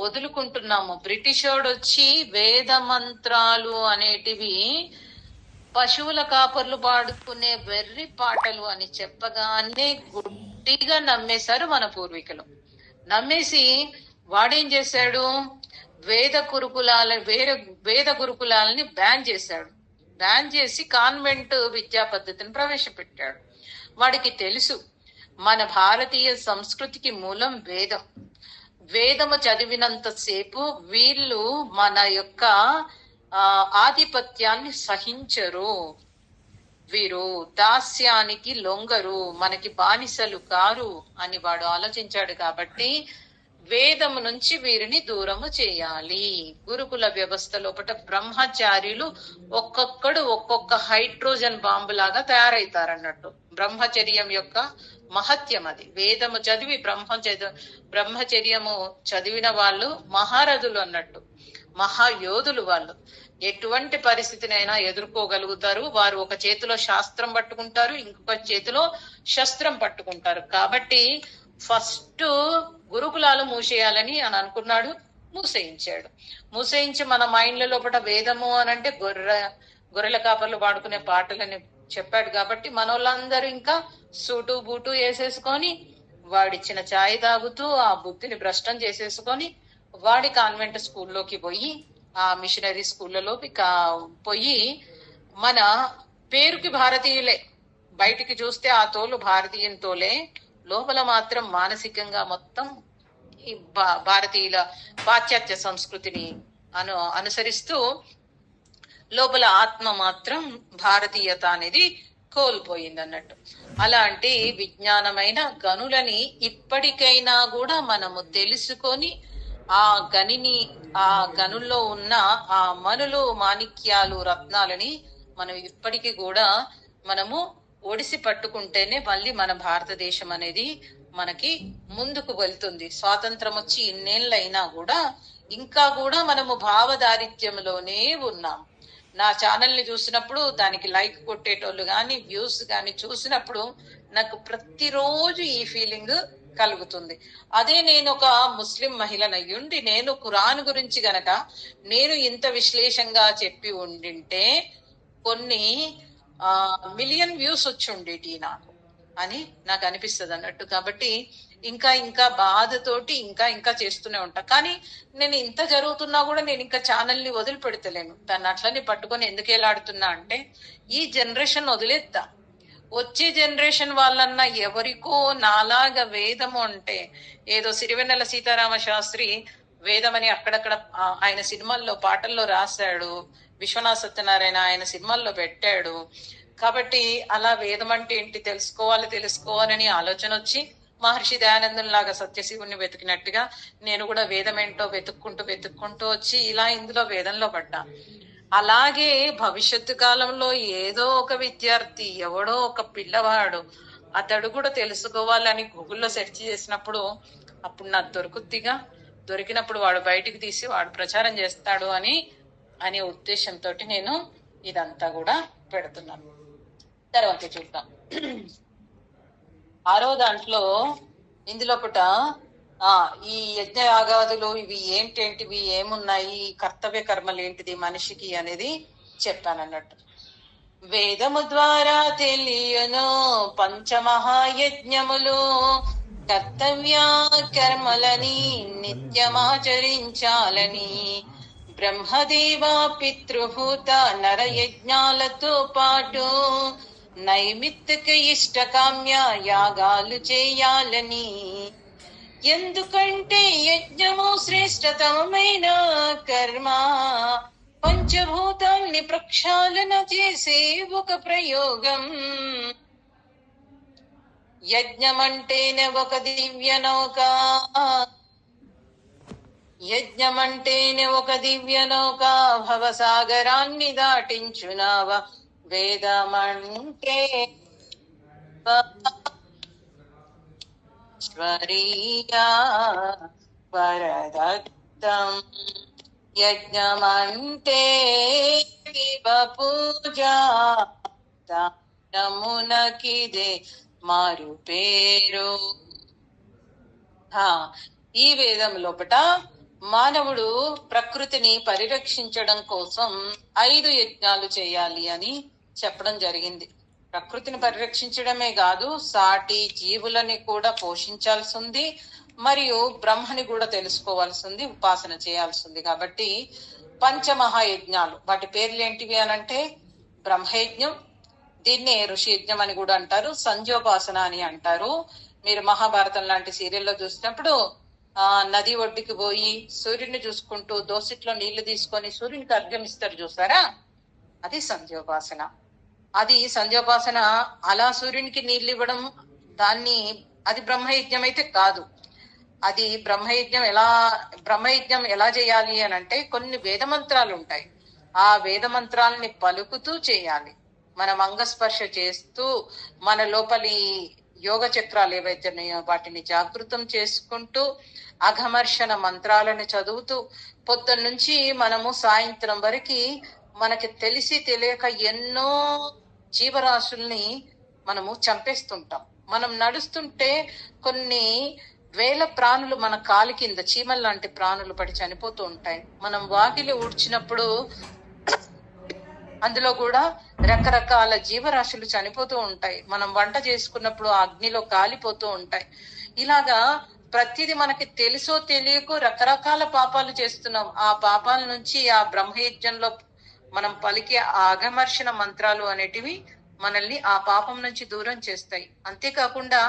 వదులుకుంటున్నాము. బ్రిటిషోడు వచ్చి వేద మంత్రాలు అనేటివి పశువుల కాపర్లు పాడుకునే వెర్రి పాటలు అని చెప్పగానే గుడ్డిగా నమ్మేశారు మన పూర్వీకులు. నమ్మేసి వాడేం చేశాడు? వేద గురుకులాల వేరే వేద గురుకులాలని బ్యాన్ చేశాడు. బ్యాన్ చేసి కాన్వెంట్ విద్యా పద్ధతిని ప్రవేశపెట్టాడు. వాడికి తెలుసు మన భారతీయ సంస్కృతికి మూలం వేదం. వేదము చదివినంత సేపు వీళ్ళు మన యొక్క ఆధిపత్యాన్ని సహించరు. వీరు దాస్యానికి లొంగరు మనకి బానిసలు కారు అని వాడు ఆలోచించాడు కాబట్టి వేదము నుంచి వీరిని దూరము చేయాలి. గురుకుల వ్యవస్థ లోపల బ్రహ్మచారిలు ఒక్కొక్కడు ఒక్కొక్క హైడ్రోజన్ బాంబు లాగా తయారైతారన్నట్టు. బ్రహ్మచర్యం యొక్క మహత్యం అది. వేదము చదివి బ్రహ్మచర్య బ్రహ్మచర్యము చదివిన వాళ్ళు మహారథులు అన్నట్టు. మహాయోధులు వాళ్ళు. ఎటువంటి పరిస్థితినైనా ఎదుర్కోగలుగుతారు. వారు ఒక చేతిలో శాస్త్రం పట్టుకుంటారు ఇంకొక చేతిలో శస్త్రం పట్టుకుంటారు. కాబట్టి ఫస్ట్ గురుకులాలు మూసేయాలని అని అనుకున్నాడు మూసేయించాడు. మూసేయించి మన మైండ్ల లోపల వేదము అని అంటే గొర్రె గొర్రెల కాపర్లు పాడుకునే పాటలని చెప్పాడు కాబట్టి మనోళ్ళందరూ ఇంకా సూటు బూటు వేసేసుకొని వాడిచ్చిన ఛాయ్ తాగుతూ ఆ బుద్ధిని భ్రష్టం చేసేసుకొని వాడి కాన్వెంట్ స్కూల్లోకి పోయి ఆ మిషనరీ స్కూళ్ళలోకి కా- పోయి మన పేరుకి భారతీయులే. బయటికి చూస్తే ఆ తోలు భారతీయుని తోలే. లోపల మాత్రం మానసికంగా మొత్తం ఈ భా- భారతీయుల పాశ్చాత్య సంస్కృతిని అను అనుసరిస్తూ లోపల ఆత్మ మాత్రం భారతీయత అనేది కోల్పోయింది అన్నట్టు అలాంటి విజ్ఞానమైన గనులని ఇప్పటికైనా కూడా మనము తెలుసుకొని ఆ గనిని ఆ గనుల్లో ఉన్న ఆ మనులు మాణిక్యాలు రత్నాలని మనం ఇప్పటికీ కూడా మనము ఒడిసి పట్టుకుంటేనే మళ్ళీ మన భారతదేశం అనేది మనకి ముందుకు వెళ్తుంది. స్వాతంత్రం వచ్చి ఇన్నేళ్ళైనా కూడా ఇంకా కూడా మనము భావదారిత్యంలోనే ఉన్నాం. నా ఛానల్ని చూసినప్పుడు దానికి లైక్ కొట్టేటోళ్ళు గాని వ్యూస్ గాని చూసినప్పుడు నాకు ప్రతిరోజు ఈ ఫీలింగ్ కలుగుతుంది. అదే నేను ఒక ముస్లిం మహిళనయ్యుండి నేను ఖురాన్ గురించి గనక నేను ఇంత విశ్లేషంగా చెప్పి ఉండింటే కొన్ని మిలియన్ వ్యూస్ వచ్చి ఉండేటి నాకు అని నాకు అనిపిస్తుంది అన్నట్టు. కాబట్టి ఇంకా ఇంకా బాధతోటి ఇంకా ఇంకా చేస్తూనే ఉంటా. కానీ నేను ఇంత జరుగుతున్నా కూడా నేను ఇంకా ఛానల్ని వదిలిపెడతలేను. దాన్ని అట్లని పట్టుకొని ఎందుకు ఎలాడుతున్నా అంటే ఈ జనరేషన్ వదిలేద్దా? వచ్చే జనరేషన్ వాళ్ళన్నా ఎవరికో నాలాగా వేదము అంటే ఏదో సిరివెన్నెల సీతారామ శాస్త్రి వేదమని అక్కడక్కడ ఆయన సినిమాల్లో పాటల్లో రాశాడు. విశ్వనాథ సత్యనారాయణ ఆయన సినిమాల్లో పెట్టాడు. కాబట్టి అలా వేదం అంటే ఏంటి? తెలుసుకోవాలి తెలుసుకోవాలని ఆలోచన వచ్చి మహర్షి దయానందం లాగా సత్యశివుణ్ణి వెతికినట్టుగా నేను కూడా వేదం ఏంటో వెతుక్కుంటూ వెతుక్కుంటూ వచ్చి ఇలా ఇందులో వేదంలో పడ్డా. అలాగే భవిష్యత్తు కాలంలో ఏదో ఒక విద్యార్థి ఎవడో ఒక పిల్లవాడు అతడు కూడా తెలుసుకోవాలని గూగుల్లో సెర్చ్ చేసినప్పుడు అప్పుడు నాకు దొరుకుద్దిగా. దొరికినప్పుడు వాడు బయటికి తీసి వాడు ప్రచారం చేస్తాడు అని అనే ఉద్దేశంతో నేను ఇదంతా కూడా పెడుతున్నాను. తర్వాత చూద్దాం. ఆరో దాంట్లో ఇందులోపట ఆ ఈ యజ్ఞ యాగాదులు ఇవి ఏంటేంటివి ఏమున్నాయి కర్తవ్య కర్మలు ఏంటిది మనిషికి అనేది చెప్పాను అన్నట్టు వేదము ద్వారా తెలియను పంచమహాయజ్ఞములు కర్తవ్య కర్మలని నిత్యమాచరించాలని. బ్రహ్మదేవ పితృహూత నరయజ్ఞాలతో పాటు నైమిత్తిక ఇష్టకామ్య యాగాలు చేయాలని. ఎందుకంటే యజ్ఞము శ్రేష్టతమైన కర్మ. పంచభూతాల్ని ప్రక్షాళన చేసే ఒక ప్రయోగం. యజ్ఞమంటేనే ఒక దివ్య నౌక యజ్ఞమంటేనే ఒక దివ్య నౌక భవసాగరాన్ని దాటించునావా వేదమంటే స్వరీయా వరదత్తం. యజ్ఞమంటే శివ పూజ. దానమునకిదే మారు పేరు. ఈ వేదం లోపట మానవుడు ప్రకృతిని పరిరక్షించడం కోసం ఐదు యజ్ఞాలు చేయాలి అని చెప్పడం జరిగింది. ప్రకృతిని పరిరక్షించడమే కాదు సాటి జీవులని కూడా పోషించాల్సి ఉంది మరియు బ్రహ్మని కూడా తెలుసుకోవాల్సి ఉంది ఉపాసన చేయాల్సి ఉంది. కాబట్టి పంచమహాయజ్ఞాలు వాటి పేర్లు ఏంటివి అనంటే బ్రహ్మయజ్ఞం దీన్నే ఋషి యజ్ఞం అని కూడా అంటారు సంధ్యోపాసన అని అంటారు. మీరు మహాభారతం లాంటి సీరియల్లో చూసినప్పుడు ఆ నది ఒడ్డుకి పోయి సూర్యుడిని చూసుకుంటూ దోసిట్లో నీళ్ళు తీసుకొని సూర్యునికి అర్ఘమిస్తారు చూసారా? అది సంధ్యోపాసన. అది సంధ్యోపాసన అలా సూర్యునికి నీళ్ళు ఇవ్వడం దాన్ని అది బ్రహ్మయజ్ఞం అయితే కాదు. అది బ్రహ్మయజ్ఞం ఎలా బ్రహ్మయజ్ఞం ఎలా చేయాలి అని అంటే కొన్ని వేద మంత్రాలు ఉంటాయి. ఆ వేద మంత్రాలని పలుకుతూ చేయాలి. మనం అంగస్పర్శ చేస్తూ మన లోపలి యోగ చక్రాలు ఏవైతే ఉన్నాయో వాటిని జాగృతం చేసుకుంటూ అఘమర్షణ మంత్రాలను చదువుతూ పొద్దున్న నుంచి మనము సాయంత్రం వరకు మనకి తెలిసి తెలియక ఎన్నో జీవరాశుల్ని మనము చంపేస్తుంటాం. మనం నడుస్తుంటే కొన్ని వేల ప్రాణులు మన కాలి కింద చీమల్ లాంటి ప్రాణులు పడి చనిపోతూ ఉంటాయి. మనం వాకిలి ఊడ్చినప్పుడు అందులో కూడా రకరకాల జీవరాశులు చనిపోతూ ఉంటాయి. మనం వంట చేసుకున్నప్పుడు ఆ అగ్నిలో కాలిపోతూ ఉంటాయి. ఇలాగా ప్రతిది మనకి తెలుసో తెలియకో రకరకాల పాపాలు చేస్తున్నాం. ఆ పాపాల నుంచి ఆ బ్రహ్మయజ్ఞంలో మనం పలికే ఆ అగమర్షణ మంత్రాలు అనేటివి మనల్ని ఆ పాపం నుంచి దూరం చేస్తాయి. అంతేకాకుండా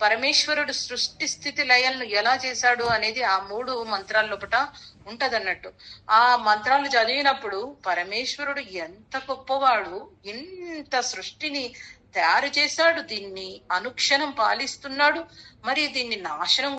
పరమేశ్వరుడు సృష్టి స్థితి లయలను ఎలా చేశాడు అనేది ఆ మూడు మంత్రాల లోపట ఉంటదన్నట్టు. ఆ మంత్రాలు చదివినప్పుడు పరమేశ్వరుడు ఎంత గొప్పవాడు ఇంత సృష్టిని తయారు చేశాడు దీన్ని అనుక్షణం పాలిస్తున్నాడు మరి దీన్ని నాశనం